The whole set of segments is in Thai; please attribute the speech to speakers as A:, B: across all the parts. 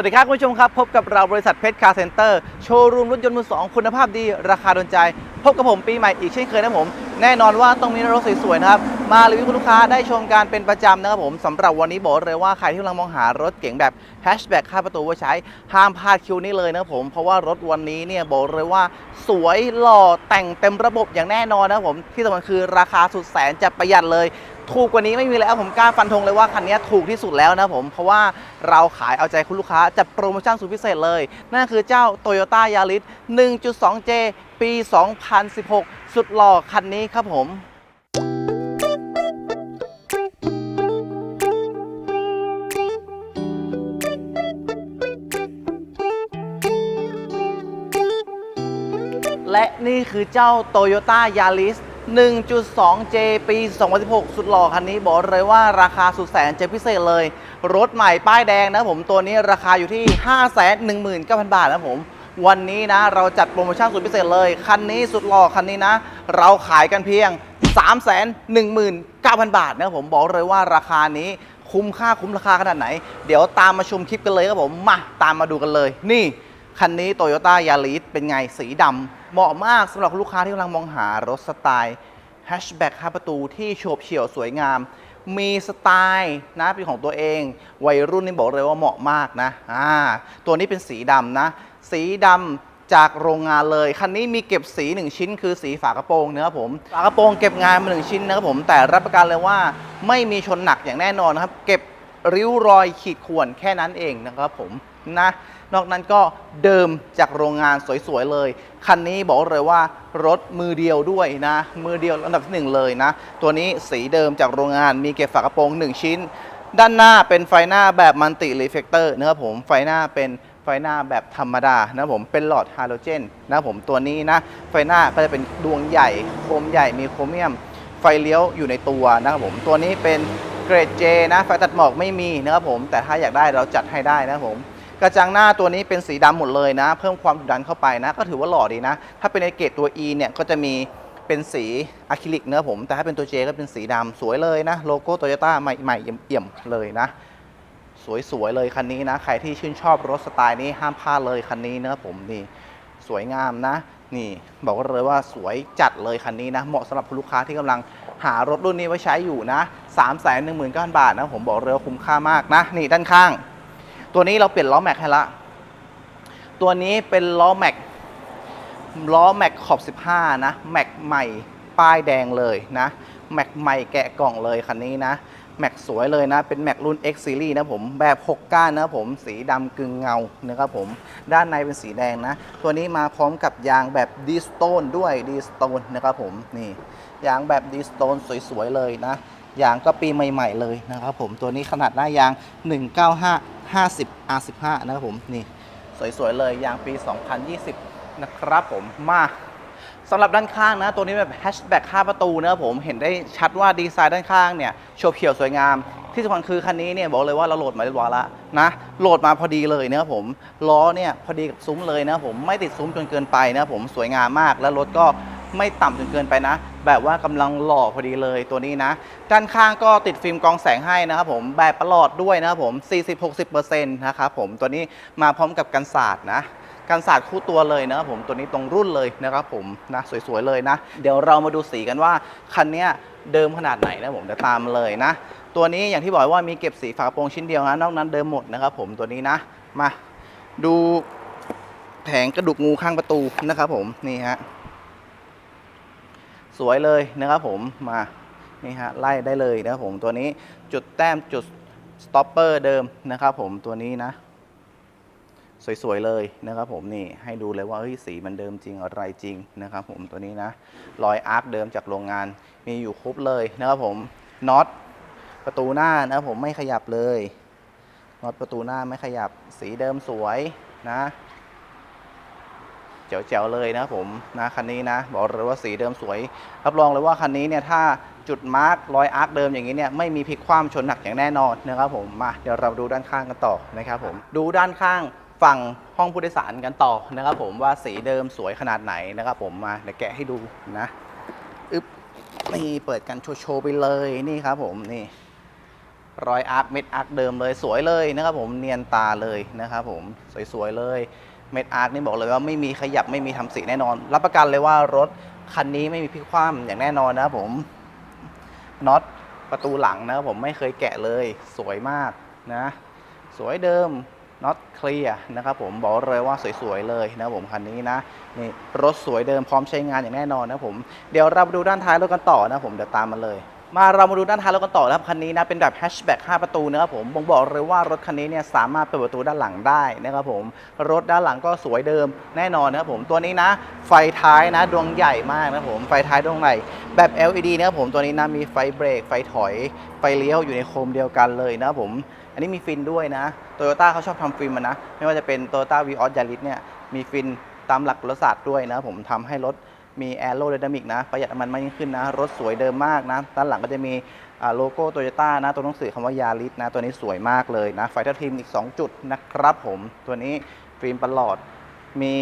A: วัสดีครับคุณผู้ชมครับ พบกับเราบริษัทเพชรคาร์เซ็นเตอร์โชว์รูมรถยนต์มือสองคุณภาพดี ราคาโดนใจ พบกับผมปีใหม่อีกเช่นเคยนะผม แน่นอนว่าต้องมีรถสวยๆนะครับ มารีวิวคุณลูกค้าได้ชมการเป็นประจำนะครับผมสำหรับวันนี้บอกเลยว่าใครที่กำลังมองหารถเก๋งแบบแฮชแบ็กค่าประตูไว้ใช้ ห้ามพลาดคิวนี้เลยนะครับผม เพราะว่ารถวันนี้เนี่ยบอกเลยว่า สวยหล่อแต่งเต็มระบบอย่างแน่นอนนะครับผมที่สำคัญคือราคาสุดแสนจะประหยัดเลย ถูกกว่านี้ไม่มีแล้วผมกล้าฟันธงเลยว่าคันนี้ถูกที่สุดแล้วนะผม เพราะว่าเราขายเอาใจคุณลูกค้าจัดโปรโมชั่นสุดพิเศษเลย นั่นคือเจ้า Toyota Yaris 1.2J ปี 2016 สุดหล่อคันนี้ครับผมและนี่คือเจ้า Toyota Yaris 1.2J ปี 2016 สุดหล่อคันนี้บอกเลยว่าราคาสุดแสนจะพิเศษเลย รถใหม่ป้ายแดงนะผมตัวนี้ราคาอยู่ที่ 519,000 บาทนะผมวันนี้นะเราจัดโปรโมชั่นสุดพิเศษเลย คันนี้สุดหล่อคันนี้นะ เราขายกันเพียง 319,000 บาทนะผมบอกเลยว่าราคานี้คุ้มค่าคุ้มราคาขนาดไหน เดี๋ยวตามมาชมคลิปกันเลยครับผมมาตามมาดูกันเลย นี่ คันนี้โตโยต้ายาริสเป็นไงสีดำ เหมาะมากสำหรับลูกค้าที่กำลังมองหารถสไตล์แฮชแบ็ก5ประตูที่โฉบเฉี่ยวสวยงาม มีสไตล์นะเป็นของตัวเอง วัยรุ่นนี่บอกเลยว่าเหมาะมากนะอ่าตัวนี้เป็นสีดำนะ สีดำจากโรงงานเลย คันนี้มีเก็บสี 1 ชิ้น คือสีฝากระโปรงนะครับผม ฝากระโปรงเก็บงานมา1ชิ้นนะครับผม แต่รับประกันเลยว่าไม่มีชนหนักอย่างแน่นอนนะครับ เก็บริ้วรอยขีดข่วนแค่นั้นเองนะครับผมนะ นอกนั้นก็เดิมจากโรงงานสวยๆเลย คันนี้บอกเลยว่ารถมือเดียวด้วยนะ มือเดียวอันดับที่หนึ่งเลยนะ ตัวนี้สีเดิมจากโรงงานมีเก็บฝากระโปรง 1 ชิ้น ด้านหน้าเป็นไฟหน้าแบบมัลติรีเฟกเตอร์นะครับผมไฟหน้าเป็นไฟหน้าแบบธรรมดานะผมเป็นหลอดฮาโลเจนนะผมตัวนี้นะ ไฟหน้าก็จะเป็นดวงใหญ่โคมใหญ่มีโครเมียม ไฟเลี้ยวอยู่ในตัวนะครับผมตัวนี้เป็นเกรด J นะไฟตัดหมอกไม่มีนะครับผมแต่ถ้าอยากได้เราจัดให้ได้นะครับผม กระจังหน้าตัวนี้เป็นสีดำหมดเลยนะ เพิ่มความดุดันเข้าไปนะ ก็ถือว่าหล่อดีนะ ถ้าเป็นในเกรดตัว E เนี่ยก็จะมีเป็นสีอะคริลิกเนะครับผม แต่ถ้าเป็นตัว J ก็เป็นสีดำสวยเลยนะ โลโก้โตโยต้าใหม่ๆเอี่ยมๆเลยนะ สวยๆเลยคันนี้นะ ใครที่ชื่นชอบรถสไตล์นี้ห้ามพลาดเลยคันนี้นะครับผมนี่สวยงามนะ นี่บอกเลยว่าสวยจัดเลยคันนี้นะ เหมาะสำหรับคุณลูกค้าที่กำลังหารถรุ่นนี้ไว้ใช้อยู่นะ3 1 9 0 0 0บาทนะผมบอกเลยว่าคุ้มค่ามากนะ นี่ด้านข้าง ตัวนี้เราเปลี่ยนล้อแม็กให้ละ ตัวนี้เป็นล้อแม็กล้อแม็กขอบ 15 นะ แม็กใหม่ป้ายแดงเลยนะ แม็กใหม่แกะกล่องเลยคันนี้นะ แม็กสวยเลยนะ เป็นแม็กรุ่น X Series นะผม แบบ 6 ก้านนะผม สีดำกึ่งเงานะครับผม ด้านในเป็นสีแดงนะ ตัวนี้มาพร้อมกับยางแบบดีสโตนด้วยดีสโตนนะครับผม นี่ ยางแบบดีสโตนสวยๆเลยนะ ยางก็ปีใหม่ ๆ เลยนะครับผม ตัวนี้ขนาดหน้ายาง 195 50 R15 นะครับผมนี่สวยๆเลยยางปี 2020 นะครับผมมาสำหรับด้านข้างนะ ตัวนี้แบบแฮชแบ็ก5ประตูนะครับผมเห็นได้ชัดว่าดีไซน์ด้านข้างเนี่ยโฉบเฉี่ยวสวยงาม ที่สำคัญคือคันนี้เนี่ยบอกเลยว่าเราโหลดมาเรียบร้อยแล้วนะโหลดมาพอดีเลยนะครับผมล้อเนี่ยพอดีกับซุ้มเลยนะครับผมไม่ติดซุ้มจนเกินไปนะครับผมสวยงามมากแล้วรถก็ ไม่ต่ำจนเกินไปนะ แบบว่ากำลังหล่อพอดีเลยตัวนี้นะ ด้านข้างก็ติดฟิล์มกองแสงให้นะครับผมแบบประหลอดด้วยนะครับผม 40-60%นะครับผมตัวนี้มาพร้อมกับกันศาสตร์นะกันศาสตร์คู่ตัวเลยนะครับผมตัวนี้ตรงรุ่นเลยนะครับผมนะสวยๆเลยนะ เดี๋ยวเรามาดูสีกันว่าคันนี้เดิมขนาดไหนนะผมเดี๋ยวตามเลยนะ ตัวนี้อย่างที่บอกว่ามีเก็บสีฝากระโปรงชิ้นเดียวนะนอกนั้นเดิมหมดนะครับผมตัวนี้นะมาดูแผงกระดูกงูข้างประตูนะครับผมนี่ฮะ สวยเลยนะครับผมมานี่ฮะไล่ได้เลยนะครับผมตัวนี้จุดแต้มจุดสต็อปเปอร์เดิมนะครับผมตัวนี้นะ สวยๆเลยนะครับผมนี่ให้ดูเลยว่าเฮ้ยสีมันเดิมจริงอะไรจริงนะครับผมตัวนี้นะรอยอาร์คเดิมจากโรงงานมีอยู่ครบเลยนะครับผมน็อตประตูหน้านะครับผมไม่ขยับเลยน็อตประตูหน้าไม่ขยับสีเดิมสวยนะ เจ๋วๆเลยนะครับผมนะคันนี้นะ บอกเลยว่าสีเดิมสวย รับรองเลยว่าคันนี้เนี่ยถ้าจุดมาร์กรอยอาร์คเดิมอย่างนี้เนี่ยไม่มีพลิกคว่ำชนหนักอย่างแน่นอนนะครับผมมาเดี๋ยวเราดูด้านข้างกันต่อนะครับผมดูด้านข้างฝั่งห้องผู้โดยสารกันต่อนะครับผมว่าสีเดิมสวยขนาดไหนนะครับผมมาเดี๋ยวแกะให้ดูนะอึ๊บนี่เปิดกันโชว์ไปเลยนี่ครับผมนี่รอยอาร์คเม็ดอาร์คเดิมเลยสวยเลยนะครับผมเนียนตาเลยนะครับผมสวยๆเลย เม็ดอาร์คนี่บอกเลยว่าไม่มีขยับไม่มีทำสีแน่นอน รับประกันเลยว่ารถคันนี้ไม่มีพลิกคว่ำอย่างแน่นอนนะผมน็อตประตูหลังนะผมไม่เคยแกะเลยสวยมากนะ สวยเดิมน็อตเคลียร์นะครับผมบอกเลยว่าสวยๆเลยนะผมคันนี้นะนี่รถสวยเดิมพร้อมใช้งานอย่างแน่นอนนะผมเดี๋ยวเรามาดูด้านท้ายรถกันต่อนะผมเดี๋ยวตามมาเลย มาเรามาดูด้านท้ายรถกันต่อนะครับคันนี้นะเป็นแบบแฮชแบ็ก5ประตูนะครับผมบ่งบอกเลยว่ารถคันนี้เนี่ยสามารถเปิดประตูด้านหลังได้นะครับผมรถด้านหลังก็สวยเดิมแน่นอนนะครับผมตัวนี้นะ ไฟท้ายนะดวงใหญ่มากนะครับผมไฟท้ายดวงใหญ่แบบ LED นะครับผมตัวนี้นะมีไฟเบรกไฟถอยไฟเลี้ยวอยู่ในโคมเดียวกันเลยนะครับผม อันนี้มีฟินด้วยนะโตโยต้าเขาชอบทำฟินมนะไม่ว่าจะเป็นโตโยต้าวีออสยาริสเนี่ยมีฟินตามหลักรถศาสตร์ด้วยนะครับผมทำให้รถ มีแอโร d y นามิกนะประหยัดน้ำมันมากยิ่งขึ้นนะ รถสวยเดิมมากนะ ด้านหลังก็จะมีโลโก้โตโยต้านะตัวหนังสือคำว่ายาริสนะ ตัวนี้สวยมากเลยนะ ไฟทัทีมอีก 2 จุดนะครับผมตัวนี้ฟิล์มประหลอดมี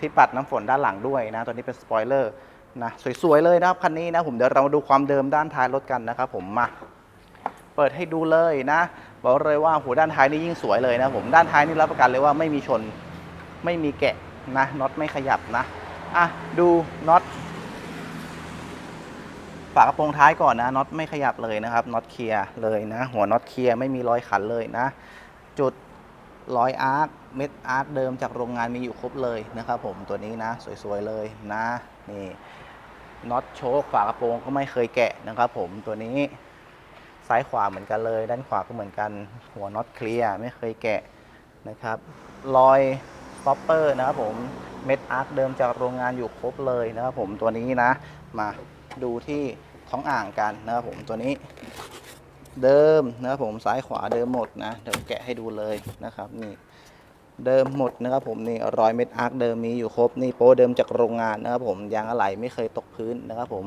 A: ที่ปัดน้ำฝนด้านหลังด้วยนะ ตัวนี้เป็นสปอยเลอร์นะสวยๆเลยนะครับคันนี้นะผมเดี๋ยวเรามาดูความเดิมด้านท้ายรถกันนะครับผมมาเปิดให้ดูเลยนะ บอกเลยว่าหัวด้านท้ายนี่ยิ่งสวยเลยนะผมด้านท้ายนี่รับประกันเลยว่าไม่มีชนไม่มีแกะนะน็อตไม่ขยับนะ อะดูน็อตฝากระโปรงท้ายก่อนนะน็อตไม่ขยับเลยนะครับน็อตเคลียร์เลยนะ หัวน็อตเคลียร์ไม่มีรอยขันเลยนะ จุดรอยอาร์คเม็ดอาร์คเดิมจากโรงงานมีอยู่ครบเลยนะครับผมตัวนี้นะ สวยๆเลยนะนี่น็อตโชคฝากระโปรงก็ไม่เคยแกะนะครับผมตัวนี้ซ้ายขวาเหมือนกันเลย ด้านขวาก็เหมือนกัน หัวน็อตเคลียร์ไม่เคยแกะนะครับ รอย ฟอปเปอร์นะครับผมเม็ดอาร์คเดิมจากโรงงานอยู่ครบเลยนะครับผมตัวนี้นะ มาดูที่ท้องอ่างกันนะครับผมตัวนี้เดิมนะครับผมซ้ายขวาเดิมหมดนะเดี๋ยวแกะให้ดูเลยนะครับนี่เดิมหมดนะครับผมนี่รอยเม็ดอาร์คเดิมมีอยู่ครบนี่โป้เดิมจากโรงงานนะครับผมยางอะไหล่ไม่เคยตกพื้นนะครับผม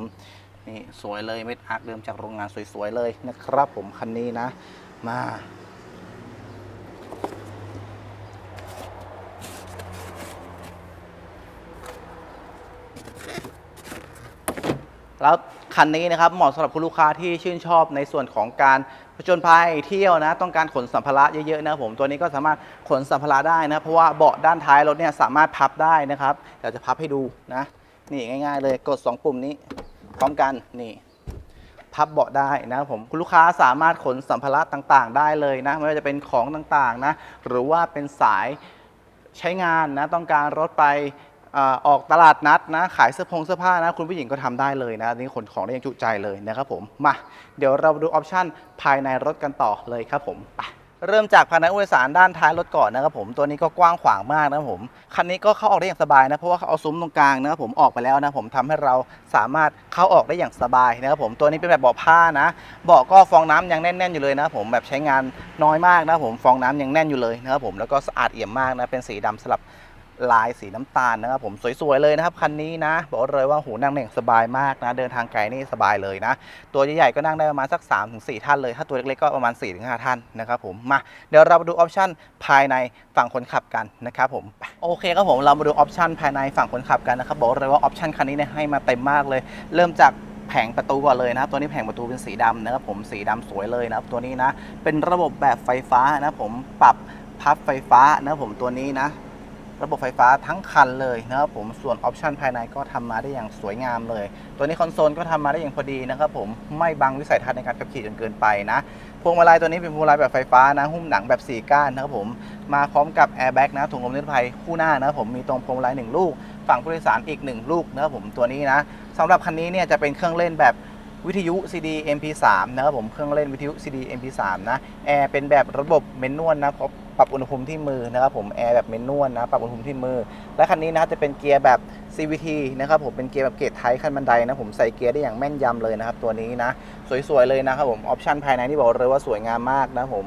A: นี่สวยเลยเม็ดอาร์คเดิมจากโรงงานสวยๆเลยนะครับผมคันนี้นะ มา แล้วคันนี้นะครับเหมาะสำหรับคุณลูกค้าที่ชื่นชอบในส่วนของการผจญภัยเที่ยวนะ ต้องการขนสัมภาระเยอะๆนะผมตัวนี้ก็สามารถขนสัมภาระได้นะเพราะว่าเบาะด้านท้ายรถเนี่ยสามารถพับได้นะครับเดี๋ยวจะพับให้ดูนะ นี่ง่าย ๆ เลยกด 2 ปุ่มนี้ พร้อมกันนี่พับเบาะได้นะผมคุณลูกค้าสามารถขนสัมภาระต่างๆ ได้เลยนะไม่ว่าจะเป็นของต่างๆนะหรือว่าเป็นสายใช้งานนะต้องการรถไป อออกตลาดนัดนะ ขายเสื้อผงเสื้อผ้านะ คุณผู้หญิงก็ทำได้เลยนะอันนี่ขนของได้อย่างจุใจเลยนะครับผมมาเดี๋ยวเราดูออปชั่นภายในรถกันต่อเลยครับผมไป เริ่มจากภายในผู้โดยสารด้านท้ายรถก่อนนะครับผมตัวนี้ก็กว้างขวางมากนะครับผมคันนี้ก็เข้าออกได้อย่างสบายนะเพราะว่าเขาเอาซุ้มตรงกลางนะครับผมออกไปแล้วนะผมทำให้เราสามารถเข้าออกได้อย่างสบายนะครับผมตัวนี้เป็นแบบเบาะผ้านะเบาะก็ฟองน้ำยังแน่นๆอยู่เลยนะครับผมแบบใช้งานน้อยมากนะครับผมฟองน้ำยังแน่นอยู่เลยนะครับผมแล้วก็สะอาดเอี่ยมมากนะเป็นสีดำสลับ ลายสีน้ำตาลนะครับผมสวยๆเลยนะครับคันนี้นะ บอกเลยว่าหูนั่งได้อย่งสบายมากนะ เดินทางไกลนี่สบายเลยนะ ตัวใหญ่ๆก็นั่งได้ประมาณสัก 3-4 ท่านเลย ถ้าตัวเล็กๆก็ประมาณ 4-5 ท่านนะครับผมมาเดี๋ยวเรามาดูออปชั่นภายในฝั่งคนขับกันนะครับผมโอเคครับผมเรามาดูออปชั่นภายในฝั่งคนขับกันนะครับบอกเลยว่าออปชั่นคันนี้เนี่ยให้มาเต็มมากเลย เริ่มจากแผงประตูก่อนเลยนะครับตัวนี้แผงประตูเป็นสีดำนะครับผมสีดำสวยเลยนะครับตัวนี้นะเป็นระบบแบบไฟฟ้านะครับผมปรับพับไฟฟ้านะครับผมตัวนี้นะ ระบบไฟฟ้าทั้งคันเลยนะครับผมส่วนออปชันภายในก็ทำมาได้อย่างสวยงามเลย ตัวนี้คอนโซลก็ทำมาได้อย่างพอดีนะครับผมไม่บังวิสัยทัศน์ในการขับขี่จนเกินไปนะพวงมาลัยตัวนี้เป็นพวงมาลัยแบบไฟฟ้านะหุ้มหนังแบบ4ก้านนะครับผมมาพร้อมกับแอร์แบ็กนะถุงลมนิรภัยคู่หน้านะครับผมมีตรงพวงมาลัยหนึ่งลูก ฝั่งผู้โดยสารอีก 1 ลูกนะครับผมตัวนี้นะสำหรับคันนี้เนี่ยจะเป็นเครื่องเล่นแบบ วิทยุ CD MP3 นะครับผมเครื่องเล่นวิทยุ CD MP3 นะแอร์เป็นแบบระบบเมนนวลนะเพราะปรับอุณหภูมิที่มือนะครับผมแอร์แบบเมนนวลนะปรับอุณหภูมิที่มือ และคันนี้นะจะเป็นเกียร์แบบ CVT นะครับผมเป็นเกียร์แบบเกรดไทยขั้นบันไดนะผมใส่เกียร์ได้อย่างแม่นยำเลยนะครับตัวนี้นะสวยๆเลยนะครับผมออปชันภายในที่บอกเลยว่าสวยงามมากนะผม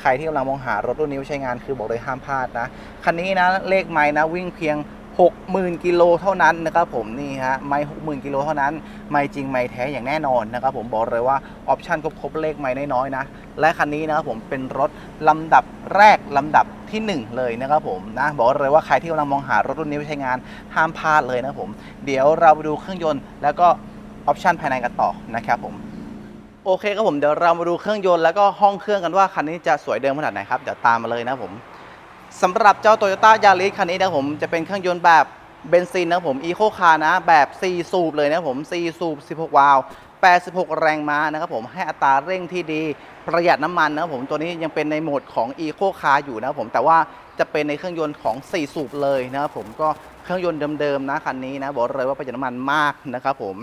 A: ใครที่กำลังมองหารถรุ่นนี้ใช้งานคือบอกเลยห้ามพลาดนะคันนี้นะเลขไม้นะวิ่งเพียง 60,000 กิโลเท่านั้นนะครับผมนี่ฮะไม่60,000 กิโลเท่านั้น ไม่จริงไม่แท้อย่างแน่นอนนะครับผมบอกเลยว่าออปชั่นครบๆเลขไม่น้อยๆนะ และคันนี้นะครับผมเป็นรถลำดับแรกลำดับทีหนึ่1 เลยนะครับผมนะบอกเลยว่าใครที่กำลังมองหารถรุ่นนี้ไปใช้งานห้ามพลาดเลยนะครับผม เดี๋ยวเราไปดูเครื่องยนต์ แล้วก็ออปชันภายในกันต่อนะครับผมโอเคครับผมเดี๋ยวเรามาดูเครื่องยนต์แล้วก็ห้องเครื่องกันว่าคันนี้จะสวยเดิมขนาดไหนครับเดี๋ยวตามมาเลยนะผม สำหรับเจ้า Toyota Yaris คันนี้นะผมจะเป็นเครื่องยนต์แบบเบนซินนะผมอีโคคาร์นะแบบ 4 สูบเลยนะผม 4 สูบ 16 วาล์ว86 แรงม้านะครับผมให้อัตราเร่งที่ดีประหยัดน้ำมันนะครับผมตัวนี้ยังเป็นในโหมดของ Eco Car อยู่นะครับผมแต่ว่าจะเป็นในเครื่องยนต์ของ 4 สูบเลยนะครับผมก็ เครื่องยนต์เดิมๆนะคันนี้นะบอกเลยว่าประหยัดน้ำมันมากนะครับผม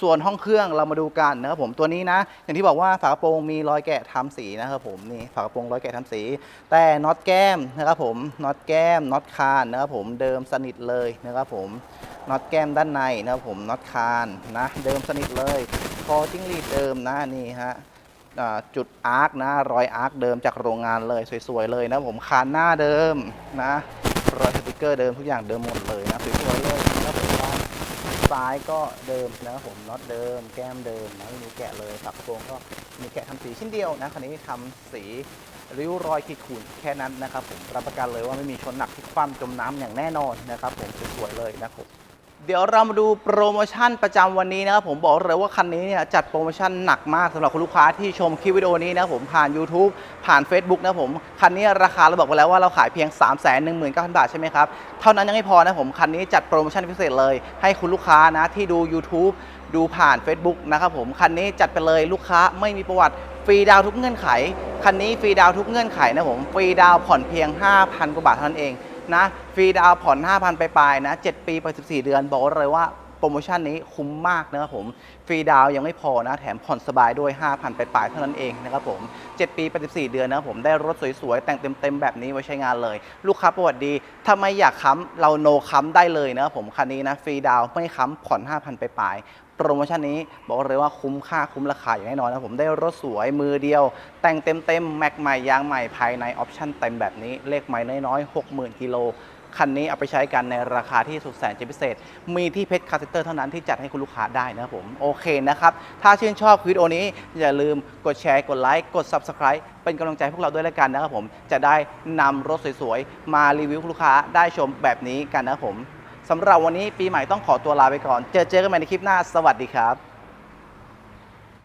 A: ส่วนห้องเครื่องเรามาดูกันนะครับผมตัวนี้นะ อย่างที่บอกว่าฝากระโปรงมีรอยแกะทำสีนะครับผมนี่ฝากระโปรงรอยแกะทำสี แต่น็อตแก้มนะครับผมน็อตแก้มน็อตคานนะครับผมเดิมสนิทเลยนะครับผมน็อตแก้มด้านในนะครับผมน็อตคานนะเดิมสนิทเลยคอจิ้งรีดเดิมนะนี่ฮะจุดอาร์คนะรอยอาร์คเดิมจากโรงงานเลยสวยๆเลยนะผมคานหน้าเดิมนะ รอยสติกเกอร์เดิมทุกอย่างเดิมหมดเลยนะสวยๆเลยนะครับผมว่าซ้ายก็เดิมนะครับผมน็อตเดิม แก้มเดิมนะไม่มีแกะเลยสักโครงก็มีแกะทำสีชิ้นเดียวนะคันนี้ทำสีริ้วรอยขีดข่วนแค่นั้นนะครับผมรับประกันเลยว่าไม่มีชนหนักที่คว่ำจมน้ำอย่างแน่นอนนะครับผมสวยๆเลยนะครับ เดี๋ยวเรามาดูโปรโมชั่นประจำวันนี้นะครับผมบอกเลยว่าคันนี้เนี่ยจัดโปรโมชั่นหนักมากสำหรับคุณลูกค้าที่ชมคลิปวิดีโอนี้นะผมผ่าน YouTube ผ่าน Facebook นะผมคันนี้ราคาเราบอกไปแล้วว่าเราขายเพียง 3 1 9 0 0 0 บาทใช่ไหมครับ เท่านั้นยังไม่พอนะผมคันนี้จัดโปรโมชั่นพิเศษเลย ให้คุณลูกค้านะที่ดู YouTube ดูผ่าน Facebook นะครับผมคันนี้จัดไปเลยลูกค้าไม่มีประวัติฟรีดาวทุกเงื่อนไขคันนี้ฟรีดาวทุกเงื่อนไขนะผมฟรีดาวผ่อนเพียง 5,000กว่าบาทเท่านั้นเอง นะ ฟรีดาวผ่อน 5,000 ไปปลายนะ 7 ปีไป 14 เดือน บอกเลยว่าโปรโมชั่นนี้คุ้มมากนะครับผม ฟรีดาวยังไม่พอนะ แถมผ่อนสบายด้วย 5,000 ไปปลายเท่านั้นเองนะครับผม 7 ปีไป14 เดือนนะครับผม ได้รถสวยๆ แต่งเต็มๆ แบบนี้ไว้ใช้งานเลย ลูกค้าประวัติดี ถ้าไม่อยากค้ำเราโนค้ำได้เลยนะครับผม คันนี้นะ ฟรีดาวไม่ค้ำผ่อน 5,000 ไปปลาย โปรโมชั่นนี้ บอกเลยว่าคุ้มค่าคุ้มราคาอย่างแน่นอนนะผมได้รถสวยมือเดียว แต่งเต็มๆแม็กใหม่ยางใหม่ภายในออปชั่นเต็มแบบนี้เลขใหม่น้อยๆ60,000กิโลคันนี้เอาไปใช้กันในราคาที่สุดแสนจะพิเศษ มีที่เพชรคาร์เซนเตอร์เท่านั้นที่จัดให้คุณลูกค้าได้นะครับผม โอเคนะครับ ถ้าชื่นชอบวิดีโอนี้ อย่าลืมกดแชร์ กดไลค์ กด Subscribe เป็นกำลังใจพวกเราด้วยแล้วกันนะครับผม จะได้นำรถสวยๆ มารีวิวคุณลูกค้าได้ชมแบบนี้กันนะครับผม สำหรับวันนี้ปีใหม่ต้องขอตัวลาไปก่อน เจอเจอกันใหม่ในคลิปหน้า สวัสดีครับ